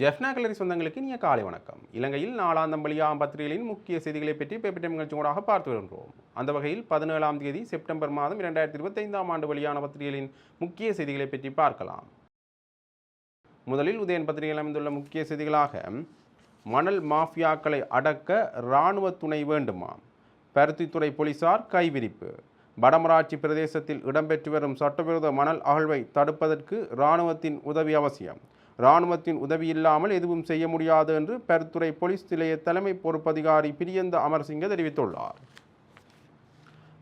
ஜெஃப்னா கலரி சொந்தங்களுக்கு இனிய காலை வணக்கம். இலங்கையில் நாளாந்தம் வெளியாகும் பத்திரிகைகளின் முக்கிய செய்திகளை பற்றி பேப்பர் நிகழ்ச்சியோடாக பார்த்து வருகின்றோம். அந்த வகையில் பதினேழாம் தேதி செப்டம்பர் மாதம் இரண்டாயிரத்தி இருபத்தைந்தாம் ஆண்டு வெளியான பத்திரிகைகளின் முக்கிய செய்திகளை பற்றி பார்க்கலாம். முதலில் உதயன் பத்திரிகையில் அமைந்துள்ள முக்கிய செய்திகளாக மணல் மாஃபியாக்களை அடக்க இராணுவ துணை வேண்டுமா பருத்தித்துறை போலீசார் கைவிரிப்பு. வடமராட்சி பிரதேசத்தில் இடம்பெற்று வரும் சட்டவிரோத மணல் அகழ்வை தடுப்பதற்கு இராணுவத்தின் உதவி அவசியம். இராணுவத்தின் உதவி இல்லாமல் எதுவும் செய்ய முடியாது என்று பெருத்துறை போலீஸ் நிலைய தலைமை பொறுப்பதிகாரி பிரியந்த அமர்சிங்க தெரிவித்துள்ளார்.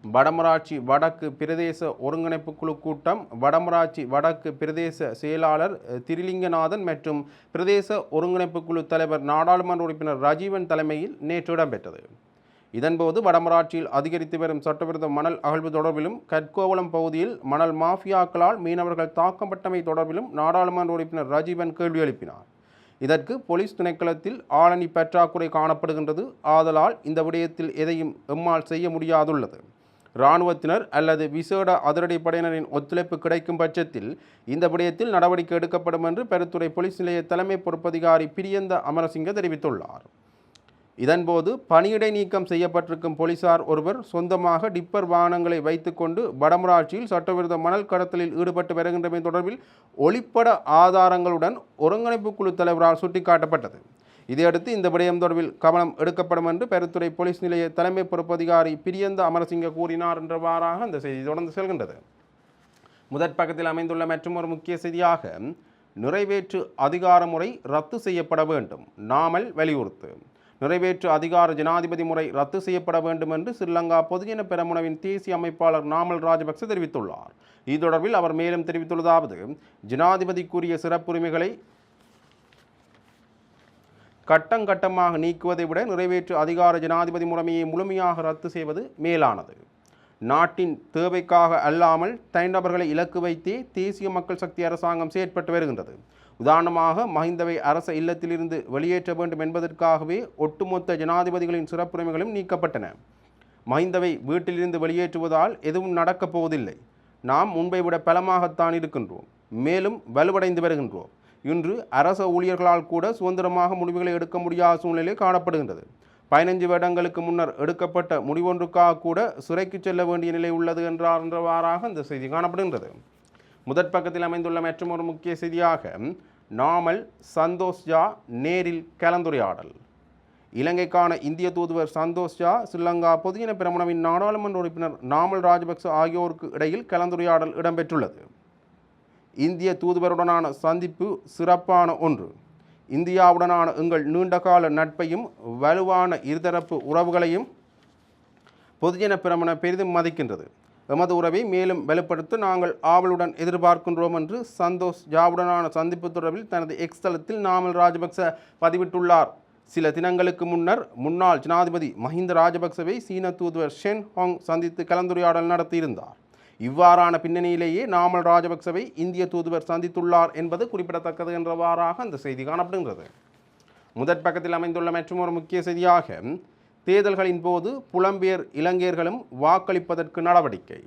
வடமராட்சி வடக்கு பிரதேச ஒருங்கிணைப்பு குழு கூட்டம் வடமராட்சி வடக்கு பிரதேச செயலாளர் திரிலிங்கநாதன் மற்றும் பிரதேச ஒருங்கிணைப்பு குழு தலைவர் நாடாளுமன்ற உறுப்பினர் ராஜீவன் தலைமையில் நேற்று இடம்பெற்றது. இதன்போது வடமராட்சியில் அதிகரித்து வரும் சட்டவிரோத மணல் அகழ்வு தொடர்பிலும் கற்கோவளம் பகுதியில் மணல் மாஃபியாக்களால் மீனவர்கள் தாக்கப்பட்டமை தொடர்பிலும் நாடாளுமன்ற உறுப்பினர் ராஜீவன் கேள்வி எழுப்பினார். இதற்கு போலீஸ் திணைக்களத்தில் ஆளணி பற்றாக்குறை காணப்படுகின்றது. ஆதலால் இந்த விடயத்தில் எதையும் எம்மால் செய்ய முடியாதுள்ளது. இராணுவத்தினர் அல்லது விசேட அதிரடிப்படையினரின் ஒத்துழைப்பு கிடைக்கும் பட்சத்தில் இந்த விடயத்தில் நடவடிக்கை எடுக்கப்படும் என்று பெருத்துறை போலீஸ் நிலைய தலைமை பொறுப்பதிகாரி பிரியந்த அமரசிங்க தெரிவித்துள்ளார். இதன்போது பணியிடை நீக்கம் செய்யப்பட்டிருக்கும் போலீசார் ஒருவர் சொந்தமாக டிப்பர் வாகனங்களை வைத்துக்கொண்டு வடமராட்சியில் சட்டவிரோத மணல் கடத்தலில் ஈடுபட்டு வருகின்றமை தொடர்பில் ஒளிப்பட ஆதாரங்களுடன் ஒருங்கிணைப்பு குழு தலைவரால் சுட்டிக்காட்டப்பட்டது. இதையடுத்து இந்த விடயம் தொடர்பில் கவனம் எடுக்கப்படும் என்று பெருத்துறை போலீஸ் நிலைய தலைமை பொறுப்பதிகாரி பிரியந்த அமரசிங்க கூறினார் என்றவாறாக அந்த செய்தி தொடர்ந்து செல்கின்றது. முதற் பக்கத்தில் அமைந்துள்ள மற்றும் ஒரு முக்கிய செய்தியாக நிறைவேற்று அதிகார முறை ரத்து செய்யப்பட வேண்டும். நாமல் வலியுறுத்து. நிறைவேற்று அதிகார ஜனாதிபதி முறை ரத்து செய்யப்பட வேண்டும் என்று ஸ்ரீலங்கா பொதுஜன பெரமுனவின் தேசிய அமைப்பாளர் நாமல் ராஜபக்ச தெரிவித்துள்ளார். இது தொடர்பில் அவர் மேலும் தெரிவித்துள்ளதாவது ஜனாதிபதிக்குரிய சிறப்புரிமைகளை கட்டம் கட்டமாக நீக்குவதை விட நிறைவேற்று அதிகார ஜனாதிபதி முறைமையை முழுமையாக ரத்து செய்வது மேலானது. நாட்டின் தேவைக்காக அல்லாமல் தனிநபர்களை இலக்கு வைத்தே தேசிய மக்கள் சக்தி அரசாங்கம் செயற்பட்டு வருகின்றது. உதாரணமாக மஹிந்தவை அரச இல்லத்திலிருந்து வெளியேற்ற வேண்டும் என்பதற்காகவே ஒட்டுமொத்த ஜனாதிபதிகளின் சிறப்புரிமைகளும் நீக்கப்பட்டன. மஹிந்தவை வீட்டிலிருந்து வெளியேற்றுவதால் எதுவும் நடக்கப் போவதில்லை. நாம் முன்பை விட பலமாகத்தான் இருக்கின்றோம். மேலும் வலுவடைந்து வருகின்றோம். இன்று அரச ஊழியர்களால் கூட சுதந்திரமாக முடிவுகளை எடுக்க முடியாத சூழ்நிலை காணப்படுகின்றது. பதினைஞ்சு வருடங்களுக்கு முன்னர் எடுக்கப்பட்ட முடிவொன்றுக்காக கூட சிறைக்கு செல்ல வேண்டிய நிலை உள்ளது என்றார் என்றவாறாக இந்த செய்தி காணப்படுகின்றது. முதற் பக்கத்தில் அமைந்துள்ள மற்றும் ஒரு முக்கிய செய்தியாக நாமல் சந்தோஷ் ஜா நேரில் கலந்துரையாடல். இலங்கைக்கான இந்திய தூதுவர் சந்தோஷ் ஜா ஸ்ரீலங்கா பொதுஜன பிரமணவின் நாடாளுமன்ற உறுப்பினர் நாமல் ராஜபக்ச ஆகியோருக்கு இடையில் கலந்துரையாடல் இடம்பெற்றுள்ளது. இந்திய தூதுவருடனான சந்திப்பு சிறப்பான ஒன்று. இந்தியாவுடனான எங்கள் நீண்டகால நட்பையும் வலுவான இருதரப்பு உறவுகளையும் பொதுஜன பிரமண பெரிதும் மதிக்கின்றது. எமது உறவை மேலும் வலுப்படுத்த நாங்கள் ஆவலுடன் எதிர்பார்க்கின்றோம் என்று சந்தோஷ் ஜாவுடனான சந்திப்பு தொடர்பில் தனது எக்ஸ் தளத்தில் நாமல் ராஜபக்ச பதிவிட்டுள்ளார். சில தினங்களுக்கு முன்னர் முன்னாள் ஜனாதிபதி மஹிந்த ராஜபக்சவை சீன தூதுவர் ஷென் ஹாங் சந்தித்து கலந்துரையாடல் நடத்தியிருந்தார். இவ்வாறான பின்னணியிலேயே நாமல் ராஜபக்சவை இந்திய தூதுவர் சந்தித்துள்ளார் என்பது குறிப்பிடத்தக்கது என்றவாறாக அந்த செய்தி காணப்படுகின்றது. முதற் பக்கத்தில் அமைந்துள்ள மற்றொரு முக்கிய செய்தியாக தேர்தல்களின் போது புலம்பெயர் இலங்கையர்களும் வாக்களிப்பதற்கு நடவடிக்கை.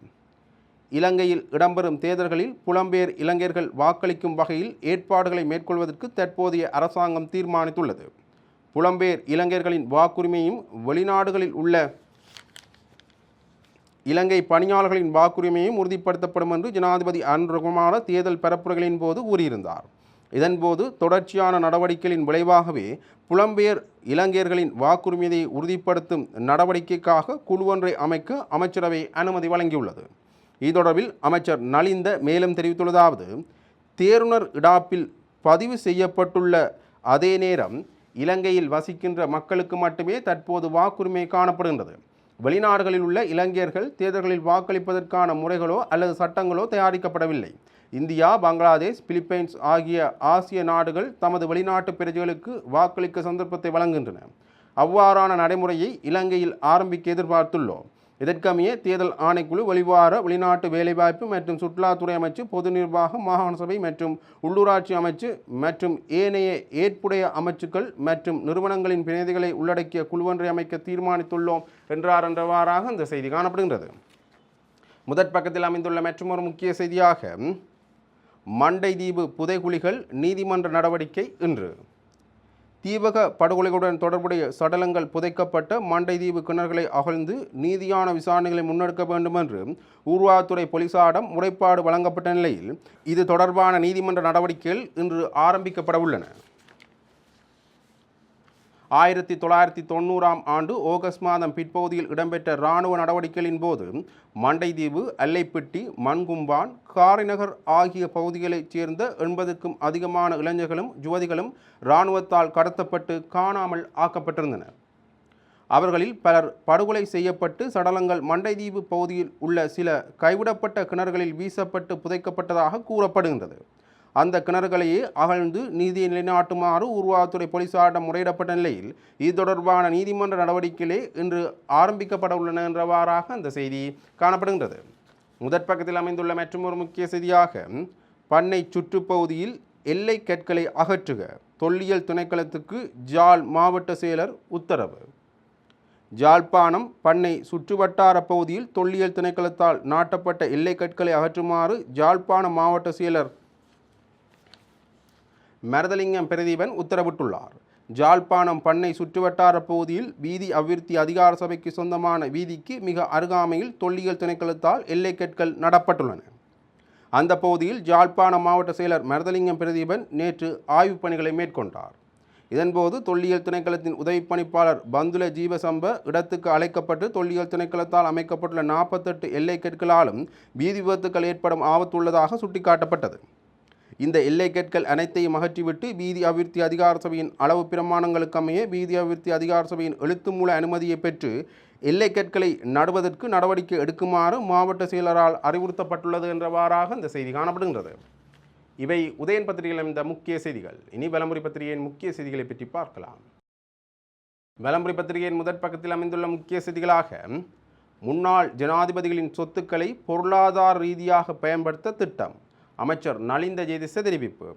இலங்கையில் இடம்பெறும் தேர்தல்களில் புலம்பெயர் இலங்கையர்கள் வாக்களிக்கும் வகையில் ஏற்பாடுகளை மேற்கொள்வதற்கு தற்போதைய அரசாங்கம் தீர்மானித்துள்ளது. புலம்பெயர் இலங்கையர்களின் வாக்குரிமையும் வெளிநாடுகளில் உள்ள இலங்கை பணியாளர்களின் வாக்குரிமையும் உறுதிப்படுத்தப்படும் என்று ஜனாதிபதி அனுரகுமார தேர்தல் பரப்புரைகளின் போது கூறியிருந்தார். இதன்போது தொடர்ச்சியான நடவடிக்கைகளின் விளைவாகவே புலம்பெயர் இலங்கையர்களின் வாக்குரிமையை உறுதிப்படுத்தும் நடவடிக்கைக்காக குழு ஒன்றை அமைக்க அமைச்சரவை அனுமதி வழங்கியுள்ளது. இது தொடர்பில் அமைச்சர் நலிந்த மேலும் தெரிவித்துள்ளதாவது தேருணர் இடாப்பில் பதிவு செய்யப்பட்டுள்ள அதே நேரம் இலங்கையில் வசிக்கின்ற மக்களுக்கு மட்டுமே தற்போது வாக்குரிமை காணப்படுகின்றது. வெளிநாடுகளில் உள்ள இலங்கையர்கள் தேர்தல்களில் வாக்களிப்பதற்கான முறைகளோ அல்லது சட்டங்களோ தயாரிக்கப்படவில்லை. இந்தியா பங்களாதேஷ் பிலிப்பைன்ஸ் ஆகிய ஆசிய நாடுகள் தமது வெளிநாட்டு பிரஜைகளுக்கு வாக்களிக்க சந்தர்ப்பத்தை வழங்குகின்றன. அவ்வாறான நடைமுறையை இலங்கையில் ஆரம்பிக்க எதிர்பார்த்துள்ளோம். இதற்கமைய தேர்தல் ஆணைக்குழு வெளிவார வெளிநாட்டு வேலைவாய்ப்பு மற்றும் சுற்றுலாத்துறை அமைச்சு பொது நிர்வாகம் மாகாண சபை மற்றும் உள்ளூராட்சி அமைச்சு மற்றும் ஏனைய ஏற்புடைய அமைச்சுக்கள் மற்றும் நிறுவனங்களின் பிரதிநிதிகளை உள்ளடக்கிய குழுவொன்றை அமைக்க தீர்மானித்துள்ளோம் என்றார் என்றவாறாக இந்த செய்தி காணப்படுகின்றது. முதற் பக்கத்தில் அமைந்துள்ள மற்றொரு முக்கிய செய்தியாக மண்டை தீவு புதைகுழிகள் நீதிமன்ற நடவடிக்கை இன்று. தீபக படுகொலைகளுடன் தொடர்புடைய சடலங்கள் புதைக்கப்பட்ட மண்டைதீவு கிணறுகளை அகழ்ந்து நீதியான விசாரணைகளை முன்னெடுக்க வேண்டும் என்று ஊர்வாத்துறை போலீசாரிடம் முறைப்பாடு வழங்கப்பட்ட நிலையில் இது தொடர்பான நீதிமன்ற நடவடிக்கைகள் இன்று ஆரம்பிக்கப்பட உள்ளன. ஆயிரத்தி தொள்ளாயிரத்தி தொண்ணூறாம் ஆண்டு ஆகஸ்ட் மாதம் பிற்பகுதியில் இடம்பெற்ற இராணுவ நடவடிக்கைகளின் போது மண்டைதீவு அல்லைப்பட்டி மண்கும்பான் காரிநகர் ஆகிய பகுதிகளைச் சேர்ந்த எண்பதுக்கும் அதிகமான இளைஞர்களும் யுவதிகளும் இராணுவத்தால் கடத்தப்பட்டு காணாமல் ஆக்கப்பட்டிருந்தனர். அவர்களில் பலர் படுகொலை செய்யப்பட்டு சடலங்கள் மண்டைதீவு பகுதியில் உள்ள சில கைவிடப்பட்ட கிணறுகளில் வீசப்பட்டு புதைக்கப்பட்டதாக கூறப்படுகின்றது. அந்த கிணறுகளையே அகழ்ந்து நீதியை நிலைநாட்டுமாறு உருவாத்துறை போலீசாரிடம் முறையிடப்பட்ட நிலையில் இது தொடர்பான நீதிமன்ற நடவடிக்கைகளே இன்று ஆரம்பிக்கப்பட உள்ளன என்றவாறாக அந்த செய்தி காணப்படுகின்றது. முதற் பக்கத்தில் அமைந்துள்ள மற்றொரு முக்கிய செய்தியாக பண்ணை சுற்றுப்பகுதியில் எல்லை கற்களை அகற்றுக தொல்லியல் திணைக்களத்துக்கு ஜால் மாவட்ட செயலர் உத்தரவு. ஜாழ்ப்பாணம் பண்ணை சுற்றுவட்டார பகுதியில் தொல்லியல் திணைக்களத்தால் நாட்டப்பட்ட எல்லை கற்களை அகற்றுமாறு ஜாழ்ப்பாணம் மாவட்ட செயலர் மரதலிங்கம் பிரதீபன் உத்தரவிட்டுள்ளார். ஜாழ்ப்பாணம் பண்ணை சுற்றுவட்டார பகுதியில் வீதி அபிவிருத்தி அதிகார சபைக்கு சொந்தமான வீதிக்கு மிக அருகாமையில் தொல்லியல் திணைக்களத்தால் எல்லைக்கற்கள் நடப்பட்டுள்ளன. அந்த பகுதியில் ஜாழ்ப்பாணம் மாவட்ட செயலர் மரதலிங்கம் பிரதீபன் நேற்று ஆய்வுப் பணிகளை மேற்கொண்டார். இதன்போது தொல்லியல் திணைக்களத்தின் உதவி பணிப்பாளர் பந்துல ஜீவசம்ப இடத்துக்கு அழைக்கப்பட்டு தொல்லியல் திணைக்களத்தால் அமைக்கப்பட்டுள்ள நாற்பத்தெட்டு எல்லை கற்களாலும் வீதி விபத்துக்கள் ஏற்படும் ஆபத்துள்ளதாக சுட்டிக்காட்டப்பட்டது. இந்த எல்லைக்கற்கள் அனைத்தையும் அகற்றிவிட்டு வீதி அபிவிருத்தி அதிகார சபையின் அளவு பிரமாணங்களுக்கு அமைய வீதி அபிவிருத்தி அதிகார சபையின் எழுத்து மூல அனுமதியை பெற்று எல்லைக்கற்களை நடுவதற்கு நடவடிக்கை எடுக்குமாறு மாவட்ட செயலரால் அறிவுறுத்தப்பட்டுள்ளது என்றவாறாக இந்த செய்தி காணப்படுகின்றது. இவை உதயன் பத்திரிகையில் இந்த முக்கிய செய்திகள். இனி வலமுறை பத்திரிகையின் முக்கிய செய்திகளை பற்றி பார்க்கலாம். வலம்புரி பத்திரிகையின் முதற் பக்கத்தில் அமைந்துள்ள முக்கிய செய்திகளாக முன்னாள் ஜனாதிபதிகளின் சொத்துக்களை பொருளாதார ரீதியாக பயன்படுத்த திட்டம் அமைச்சர் நலிந்த ஜெயதிச தெரிவிப்பு.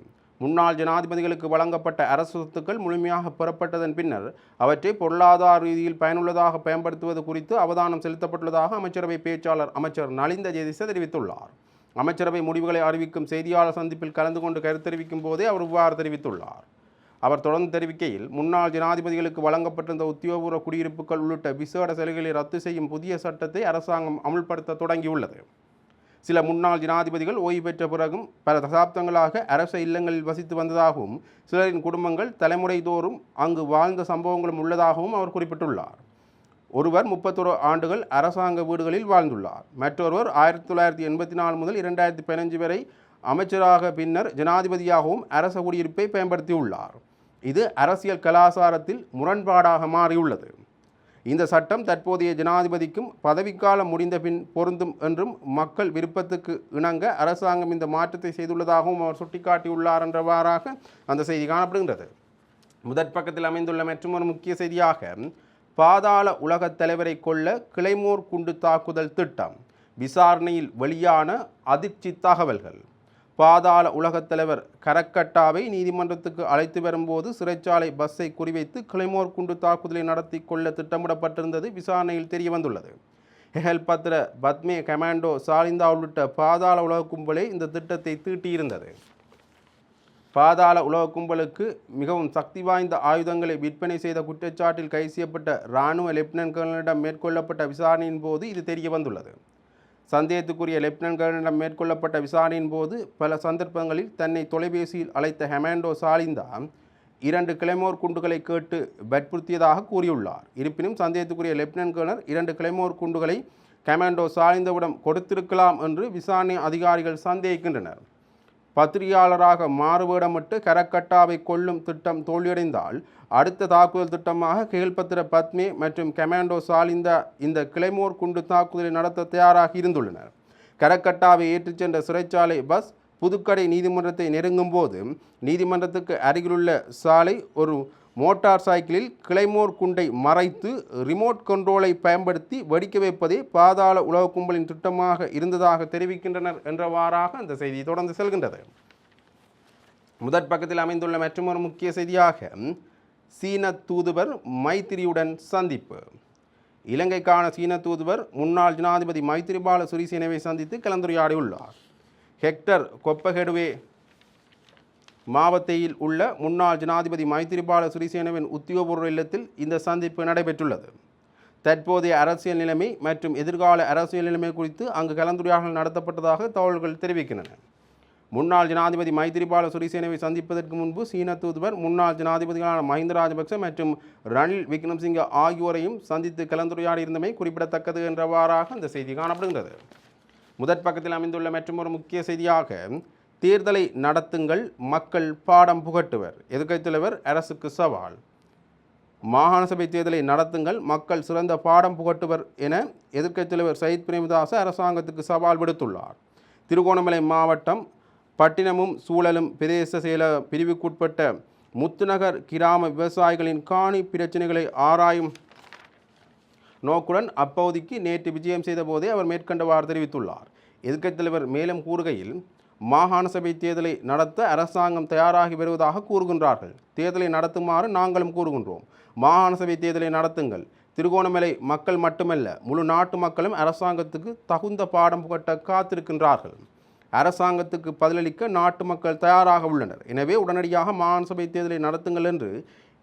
முன்னாள் ஜனாதிபதிகளுக்கு வழங்கப்பட்ட அரசு சொத்துக்கள் முழுமையாக பெறப்பட்டதன் பின்னர் அவற்றை பொருளாதார ரீதியில் பயனுள்ளதாக பயன்படுத்துவது குறித்து அவதானம் செலுத்தப்பட்டுள்ளதாக அமைச்சரவை பேச்சாளர் அமைச்சர் நலிந்த ஜெயதிச தெரிவித்துள்ளார். அமைச்சரவை முடிவுகளை அறிவிக்கும் செய்தியாளர் சந்திப்பில் கலந்து கொண்டு கருத்து தெரிவிக்கும் போதே அவர் இவ்வாறு தெரிவித்துள்ளார். அவர் தொடர்ந்து தெரிவிக்கையில் முன்னாள் ஜனாதிபதிகளுக்கு வழங்கப்பட்டிருந்த உத்தியோகபூர்வ குடியிருப்புகள் உள்ளிட்ட விசேட சலுகைகளை ரத்து செய்யும் புதிய சட்டத்தை அரசாங்கம் அமுல்படுத்த தொடங்கியுள்ளது. சில முன்னாள் ஜனாதிபதிகள் ஓய்வு பெற்ற பிறகும் பல தசாப்தங்களாக அரச இல்லங்களில் வசித்து வந்ததாகவும் சிலரின் குடும்பங்கள் தலைமுறை தோறும் அங்கு வாழ்ந்த சம்பவங்களும் உள்ளதாகவும் அவர் குறிப்பிட்டுள்ளார். ஒருவர் முப்பத்தொரு ஆண்டுகள் அரசாங்க வீடுகளில் வாழ்ந்துள்ளார். மற்றொருவர் ஆயிரத்தி தொள்ளாயிரத்தி எண்பத்தி நாலு முதல் இரண்டாயிரத்தி பதினஞ்சு வரை அமைச்சராக பின்னர் ஜனாதிபதியாகவும் அரச குடியிருப்பை பயன்படுத்தியுள்ளார். இது அரசியல் கலாசாரத்தில் முரண்பாடாக மாறியுள்ளது. இந்த சட்டம் தற்போதைய ஜனாதிபதிக்கும் பதவிக்காலம் முடிந்த பின் பொருந்தும் என்றும் மக்கள் விருப்பத்துக்கு இணங்க அரசாங்கம் இந்த மாற்றத்தை செய்துள்ளதாகவும் அவர் சுட்டிக்காட்டியுள்ளார் என்றவாறாக அந்த செய்தி காணப்படுகின்றது. முதற் பக்கத்தில் அமைந்துள்ள மற்றொரு முக்கிய செய்தியாக பாதாள உலகத் தலைவரை கொல்ல கிளைமோர் குண்டு தாக்குதல் திட்டம் விசாரணையில் வெளியான அதிர்ச்சி தகவல்கள். பாதாள உலகத் தலைவர் கரக்கட்டாவை நீதிமன்றத்துக்கு அழைத்து வரும்போது சிறைச்சாலை பஸ்ஸை குறிவைத்து கிளைமோர் குண்டு தாக்குதலை நடத்தி கொள்ள திட்டமிடப்பட்டிருந்தது விசாரணையில் தெரியவந்துள்ளது. ஹெஹல் பத்ர பத்மே கமாண்டோ சாலிந்தா உள்ளிட்ட பாதாள உலக கும்பலே இந்த திட்டத்தை தீட்டியிருந்தது. பாதாள உலக கும்பலுக்கு மிகவும் சக்தி வாய்ந்த ஆயுதங்களை விற்பனை செய்த குற்றச்சாட்டில் கைது செய்யப்பட்ட இராணுவ லெப்டினன்ட் கர்னலிடம் மேற்கொள்ளப்பட்ட விசாரணையின் போது இது தெரிய வந்துள்ளது சந்தேகத்துக்குரிய லெப்டினன்ட் கர்னலிடம் மேற்கொள்ளப்பட்ட விசாரணையின் போது பல சந்தர்ப்பங்களில் தன்னை தொலைபேசியில் அழைத்த ஹெமாண்டோ சாலிந்தா இரண்டு கிளைமோர் குண்டுகளை கேட்டு வற்புறுத்தியதாக கூறியுள்ளார். இருப்பினும் சந்தேகத்துக்குரிய லெப்டினன்ட் கவர்னர் இரண்டு கிளைமோர் குண்டுகளை கமாண்டோ சாலிந்தவிடம் கொடுத்திருக்கலாம் என்று விசாரணை அதிகாரிகள் சந்தேகிக்கின்றனர். பத்திரிகையாளராக மாறுவேடமிட்டு கரக்கட்டாவை கொல்லும் திட்டம் தோல்வியடைந்தால் அடுத்த தாக்குதல் திட்டமாக கேள்பத்திர பத்மே மற்றும் கமாண்டோ சாலிந்த இந்த கிளைமோர் குண்டு தாக்குதலை நடத்த தயாராக இருந்துள்ளனர். கரக்கட்டாவை ஏற்றிச் சென்ற சிறைச்சாலை பஸ் புதுக்கடை நீதிமன்றத்தை நெருங்கும் போது நீதிமன்றத்துக்கு அருகிலுள்ள சாலை ஒரு மோட்டார் சைக்கிளில் கிளைமோர் குண்டை மறைத்து ரிமோட் கண்ட்ரோலை பயன்படுத்தி வெடிக்க வைப்பதே பாதாள உலக கும்பலின் திட்டமாக இருந்ததாக தெரிவிக்கின்றனர் என்றவாறாக அந்த செய்தி தொடர்ந்து செல்கின்றது. முதற் பக்கத்தில் அமைந்துள்ள மற்றொரு முக்கிய செய்தியாக சீன தூதுவர் மைத்திரியுடன் சந்திப்பு. இலங்கைக்கான சீன தூதுவர் முன்னாள் ஜனாதிபதி மைத்திரிபால சிறிசேனவை சந்தித்து கலந்துரையாடியுள்ளார். ஹெக்டர் கொப்பகெடுவே மாவத்தையில் உள்ள முன்னாள் ஜனாதிபதி மைத்திரிபால சிறிசேனவின் உத்தியோகபூர்வ இல்லத்தில் இந்த சந்திப்பு நடைபெற்றுள்ளது. தற்போதைய அரசியல் நிலைமை மற்றும் எதிர்கால அரசியல் நிலைமை குறித்து அங்கு கலந்துரையாடல் நடத்தப்பட்டதாக தகவல்கள் தெரிவிக்கின்றன. முன்னாள் ஜனாதிபதி மைத்திரிபால சிறிசேனவை சந்திப்பதற்கு முன்பு சீன தூதுவர் முன்னாள் ஜனாதிபதிகளான மஹிந்த ராஜபக்ச மற்றும் ரணில் விக்ரம்சிங்க ஆகியோரையும் சந்தித்து கலந்துரையாடியிருந்தமை குறிப்பிடத்தக்கது என்றவாறாக அந்த செய்தி காணப்படுகின்றது. முதற் பக்கத்தில் அமைந்துள்ள மற்றொரு முக்கிய செய்தியாக தேர்தலை நடத்துங்கள் மக்கள் பாடம் புகட்டுவர். எதிர்க்கட்சித் தலைவர் அரசுக்கு சவால். மாகாண சபை தேர்தலை நடத்துங்கள் மக்கள் சிறந்த பாடம் புகட்டுவர் என எதிர்க்கட்சித் தலைவர் சயித் பிரேமதாச அரசாங்கத்துக்கு சவால் விடுத்துள்ளார். திருகோணமலை மாவட்டம் பட்டினமும் சூழலும் பிரதேச செயல பிரிவுக்குட்பட்ட முத்துநகர் கிராம விவசாயிகளின் காணி பிரச்சனைகளை ஆராயும் நோக்குடன் அப்பகுதிக்கு நேற்று விஜயம் செய்த போதே அவர் மேற்கண்டவாறு தெரிவித்துள்ளார். எதிர்க்கட்சித் தலைவர் மேலும் கூறுகையில் மாகாண சபை தேர்தலை நடத்த அரசாங்கம் தயாராகி வருவதாக கூறுகின்றார்கள். தேர்தலை நடத்துமாறு நாங்களும் கூறுகின்றோம். மாகாண சபை தேர்தலை நடத்துங்கள். திருகோணமலை மக்கள் மட்டுமல்ல முழு நாட்டு மக்களும் அரசாங்கத்துக்கு தகுந்த பாடம் புகட்ட காத்திருக்கின்றார்கள். அரசாங்கத்துக்கு பதிலளிக்க நாட்டு மக்கள் தயாராக உள்ளனர். எனவே உடனடியாக மாகாண சபை தேர்தலை நடத்துங்கள் என்று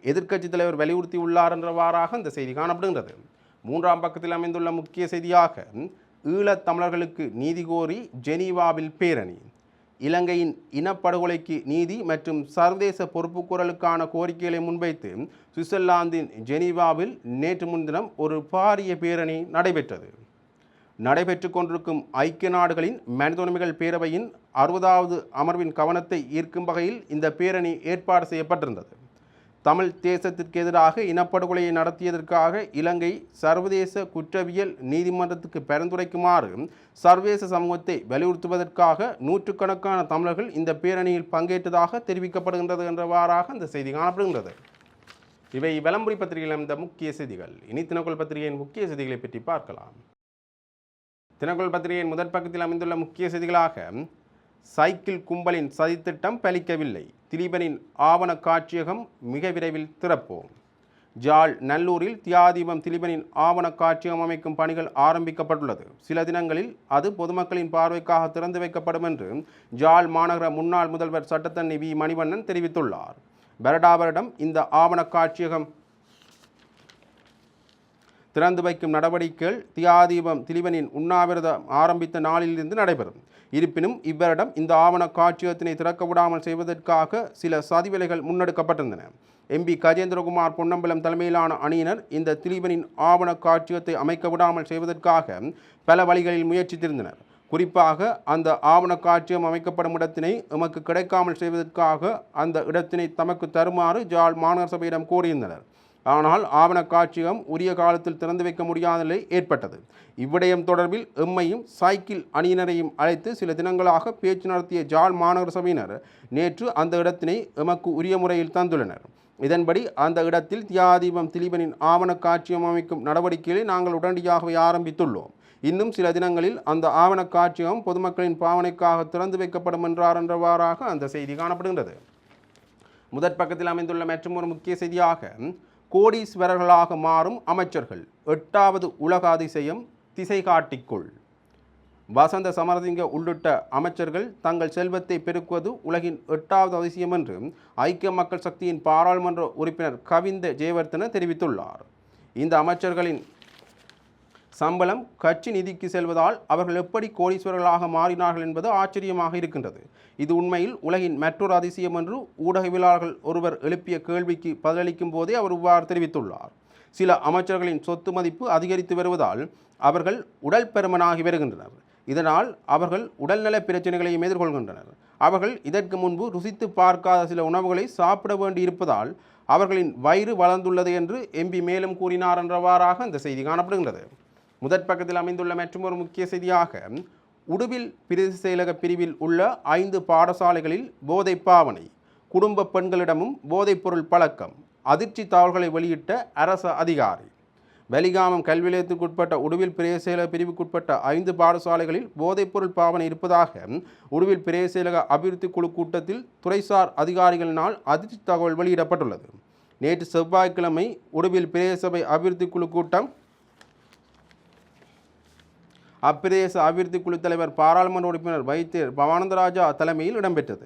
எதிர்க்கட்சித் தலைவர் வலியுறுத்தியுள்ளார் என்றவாறாக இந்த செய்தி காணப்படுகின்றது. மூன்றாம் பக்கத்தில் அமைந்துள்ள முக்கிய செய்தியாக ஈழத் தமிழர்களுக்கு நீதி கோரி ஜெனீவாவில் பேரணி. இலங்கையின் இனப்படுகொலைக்கு நீதி மற்றும் சர்வதேச பொறுப்புக்குரலுக்கான கோரிக்கைகளை முன்வைத்து சுவிட்சர்லாந்தின் ஜெனீவாவில் நேற்று முன்தினம் ஒரு பாரிய பேரணி நடைபெற்றது. நடைபெற்று கொண்டிருக்கும் ஐக்கிய நாடுகளின் மனித உரிமைகள் பேரவையின் அறுபதாவது அமர்வின் கவனத்தை ஈர்க்கும் வகையில் இந்த பேரணி ஏற்பாடு செய்யப்பட்டிருந்தது. தமிழ் தேசத்திற்கு எதிராக இனப்படுகொலையை நடத்தியதற்காக இலங்கை சர்வதேச குற்றவியல் நீதிமன்றத்துக்கு பரிந்துரைக்குமாறு சர்வதேச சமூகத்தை வலியுறுத்துவதற்காக நூற்றுக்கணக்கான தமிழர்கள் இந்த பேரணியில் பங்கேற்றதாக தெரிவிக்கப்படுகின்றது என்றவாறாக அந்த செய்தி காணப்படுகின்றது. இவை விளம்பரி பத்திரிகையில் அமைந்த முக்கிய செய்திகள். இனி தினக்குள் பத்திரிகையின் முக்கிய செய்திகளை பற்றி பார்க்கலாம். தினக்குள் பத்திரிகையின் முதற் பக்கத்தில் அமைந்துள்ள முக்கிய செய்திகளாக சைக்கிள் கும்பலின் சதித்திட்டம் பலிக்கவில்லை. திலீபனின் ஆவண காட்சியகம் மிக விரைவில் திறப்போம். ஜாழ் நல்லூரில் தியாதீபம் திலீபனின் ஆவண காட்சியகம் அமைக்கும் பணிகள் ஆரம்பிக்கப்பட்டுள்ளது. சில தினங்களில் அது பொதுமக்களின் பார்வைக்காக திறந்து வைக்கப்படும் என்று ஜாழ் மாநகர முன்னாள் முதல்வர் சட்டத்தண்ணி வி மணிவண்ணன் தெரிவித்துள்ளார். வருடா வருடம் இந்த ஆவண காட்சியகம் திறந்து வைக்கும் நடவடிக்கைகள் தியாதீபம் திலீபனின் உண்ணாவிரதம் ஆரம்பித்த நாளிலிருந்து நடைபெறும். இருப்பினும் இவ்வரிடம் இந்த ஆவண காட்சியத்தினை திறக்க விடாமல் செய்வதற்காக சில சதிவேலைகள் முன்னெடுக்கப்பட்டிருந்தன. எம்பி கஜேந்திரகுமார் பொன்னம்பலம் தலைமையிலான அணியினர் இந்த திலீபனின் ஆவண காட்சியத்தை அமைக்க விடாமல் செய்வதற்காக பல வழிகளில் முயற்சித்திருந்தனர். குறிப்பாக அந்த ஆவண காட்சியம் அமைக்கப்படும் இடத்தினை எமக்கு கிடைக்காமல் செய்வதற்காக அந்த இடத்தினை தமக்கு தருமாறு ஜாழ் மாநகர சபையிடம் கோரியிருந்தனர். ஆனால் ஆவண காட்சியகம் உரிய காலத்தில் திறந்து வைக்க முடியாத நிலை ஏற்பட்டது. இவ்விடயம் தொடர்பில் எம்மையும் சைக்கிள் அணியினரையும் அழைத்து சில தினங்களாக பேச்சு நடத்திய ஜாழ் மாநகர சபையினர் நேற்று அந்த இடத்தினை எமக்கு உரிய முறையில் தந்துள்ளனர். இதன்படி அந்த இடத்தில் தியாதீபம் திலீபனின் ஆவண காட்சியம் அமைக்கும் நடவடிக்கைகளை நாங்கள் உடனடியாகவே ஆரம்பித்துள்ளோம். இன்னும் சில தினங்களில் அந்த ஆவண காட்சியகம் பொதுமக்களின் பாவனைக்காக திறந்து வைக்கப்படும் என்றார் என்றவாறாக அந்த செய்தி காணப்படுகின்றது. முதற் பக்கத்தில் அமைந்துள்ள மற்றும் ஒரு முக்கிய செய்தியாக கோடீஸ்வரர்களாக மாறும் அமைச்சர்கள். எட்டாவது உலக அதிசயம் திசை வசந்த சமரசிங்க உள்ளிட்ட அமைச்சர்கள் தங்கள் செல்வத்தை பெருக்குவது உலகின் எட்டாவது அதிசயம் என்று ஐக்கிய மக்கள் சக்தியின் பாராளுமன்ற உறுப்பினர் கவிந்த ஜெயவர்தன தெரிவித்துள்ளார். இந்த அமைச்சர்களின் சம்பளம் கட்சி நிதிக்கு செல்வதால் அவர்கள் எப்படி கோடீஸ்வரர்களாக மாறினார்கள் என்பது ஆச்சரியமாக இருக்கின்றது. இது உண்மையில் உலகின் மற்றொரு அதிசயம் என்று ஊடகவியலாளர்கள் ஒருவர் எழுப்பிய கேள்விக்கு பதிலளிக்கும் போதே அவர் இவ்வாறு தெரிவித்துள்ளார். சில அமைச்சர்களின் சொத்து மதிப்பு அதிகரித்து வருவதால் அவர்கள் உடல் பெருமனாகி வருகின்றனர். இதனால் அவர்கள் உடல்நல பிரச்சனைகளையும் எதிர்கொள்கின்றனர். அவர்கள் இதற்கு முன்பு ருசித்து பார்க்காத சில உணவுகளை சாப்பிட வேண்டி இருப்பதால் அவர்களின் வயிறு வளர்ந்துள்ளது என்று எம்பி மேலும் கூறினார் என்றவாறாக இந்த செய்தி காணப்படுகின்றது. முதற் பக்கத்தில் அமைந்துள்ள மற்றொரு முக்கிய செய்தியாக உடுவில் பிரதேச செயலக பிரிவில் உள்ள ஐந்து பாடசாலைகளில் போதை பாவனை குடும்ப பெண்களிடமும் போதைப்பொருள் பழக்கம் அதிர்ச்சி தகவல்களை வெளியிட்ட அரச அதிகாரி. வலிகாமம் கல்வி நிலையத்திற்குட்பட்ட உடுவில் பிரதேச செயலக பிரிவுக்குட்பட்ட ஐந்து பாடசாலைகளில் போதைப்பொருள் பாவனை இருப்பதாக உடுவில் பிரதேச செயலக அபிவிருத்தி குழு கூட்டத்தில் துறைசார் அதிகாரிகளினால் அதிர்ச்சி தகவல் வெளியிடப்பட்டுள்ளது. நேற்று செவ்வாய்க்கிழமை உடுவில் பிரதேச சபை அபிவிருத்தி குழு கூட்டம் அப்பிரதேச அபிவிருத்தி குழு தலைவர் பாராளுமன்ற உறுப்பினர் வைத்தியர் பவானந்தராஜா தலைமையில் இடம்பெற்றது.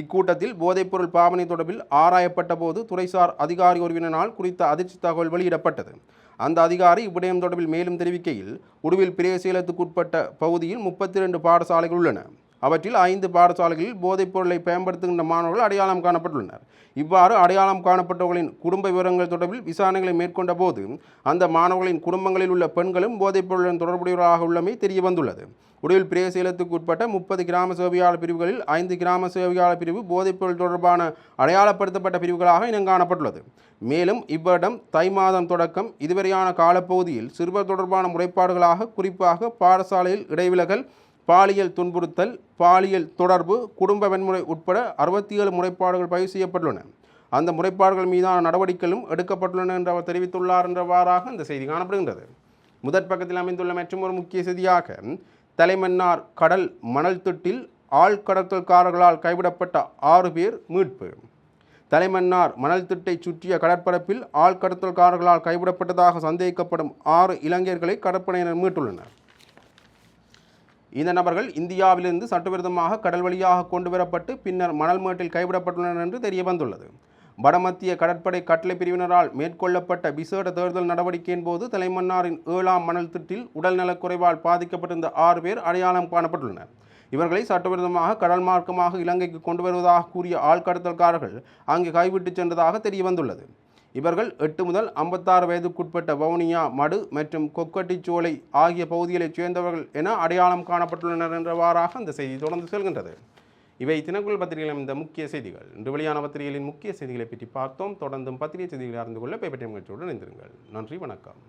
இக்கூட்டத்தில் போதைப்பொருள் பாவனை தொடர்பில் ஆராயப்பட்ட போது துறைசார் அதிகாரி ஒருவினால் குறித்த அதிர்ச்சி தகவல் வெளியிடப்பட்டது. அந்த அதிகாரி இவ்விடயம் தொடர்பில் மேலும் தெரிவிக்கையில் உடுவில் பிரேசியலத்துக்குட்பட்ட பகுதியில் முப்பத்தி ரெண்டு பாடசாலைகள் உள்ளன. அவற்றில் ஐந்து பாடசாலைகளில் போதைப் பொருளை பயன்படுத்துகின்ற மாணவர்கள் அடையாளம் காணப்பட்டுள்ளனர். இவ்வாறு அடையாளம் காணப்பட்டவர்களின் குடும்ப விவரங்கள் தொடர்பில் விசாரணைகளை மேற்கொண்ட போது அந்த மாணவர்களின் குடும்பங்களில் உள்ள பெண்களும் போதைப் பொருளுடன் தொடர்புடையவர்களாக உள்ளமை தெரிய வந்துள்ளது உடலில் பிரேசியலத்துக்கு உட்பட்ட முப்பது கிராம சேவையாளர் பிரிவுகளில் ஐந்து கிராம சேவையாளர் பிரிவு போதைப்பொருள் தொடர்பான அடையாளப்படுத்தப்பட்ட பிரிவுகளாக இனங்காணப்பட்டுள்ளது மேலும் இவ்வருடம் தை மாதம் தொடக்கம் இதுவரையான காலப்பகுதியில் சிறுவர் தொடர்பான முறைப்பாடுகளாக குறிப்பாக பாடசாலையில் இடைவிலகல் பாலியல் துன்புறுத்தல் பாலியல் தொடர்பு குடும்ப வன்முறை உட்பட அறுபத்தி ஏழு முறைப்பாடுகள் பதிவு செய்யப்பட்டுள்ளன. அந்த முறைப்பாடுகள் மீதான நடவடிக்கைகளும் எடுக்கப்பட்டுள்ளன என்று அவர் தெரிவித்துள்ளார் என்றவாறாக இந்த செய்தி காணப்படுகின்றது. முதற் பக்கத்தில் அமைந்துள்ள மற்றும் ஒரு முக்கிய செய்தியாக தலைமன்னார் கடல் மணல் திட்டில் ஆழ்கடத்தல்காரர்களால் கைவிடப்பட்ட ஆறு பேர் மீட்பு. தலைமன்னார் மணல் திட்டை சுற்றிய கடற்பரப்பில் ஆழ்கடத்தல்காரர்களால் கைவிடப்பட்டதாக சந்தேகிக்கப்படும் ஆறு இளைஞர்களை கடற்படையினர் மீட்டுள்ளனர். இந்த நபர்கள் இந்தியாவிலிருந்து சட்டவிரோதமாக கடல் வழியாக கொண்டு வரப்பட்டு பின்னர் மணல் மேட்டில் கைவிடப்பட்டுள்ளனர் என்று தெரிய வந்துள்ளது. வடமத்திய கடற்படை கட்டளை பிரிவினரால் மேற்கொள்ளப்பட்ட விசேட தேர்தல் நடவடிக்கையின் போது தலைமன்னாரின் ஏழாம் மணல் திட்டில் உடல்நலக் குறைவால் பாதிக்கப்பட்டிருந்த ஆறு பேர் அடையாளம் காணப்பட்டுள்ளனர். இவர்களை சட்டவிரோதமாக கடல் மார்க்கமாக இலங்கைக்கு கொண்டு வருவதாக கூறிய ஆழ்கடத்தல்காரர்கள் அங்கு கைவிட்டு சென்றதாக தெரிய வந்துள்ளது. இவர்கள் எட்டு முதல் ஐம்பத்தாறு வயதுக்குட்பட்ட வவுனியா மடு மற்றும் கொக்கட்டிச்சோலை ஆகிய பகுதிகளைச் சேர்ந்தவர்கள் என அடையாளம் காணப்பட்டுள்ளனர் என்றவாறாக அந்த செய்தி தொடர்ந்து செல்கின்றது. இவை தினக்குள் பத்திரிகையில் இந்த முக்கிய செய்திகள். இன்று வெளியான பத்திரிகைகளின் முக்கிய செய்திகளை பற்றி பார்த்தோம். தொடர்ந்தும் பத்திரிகை செய்திகளை அறிந்து கொள்ள பேப்பர் நிகழ்ச்சியோடு இணைந்திருங்கள். நன்றி வணக்கம்.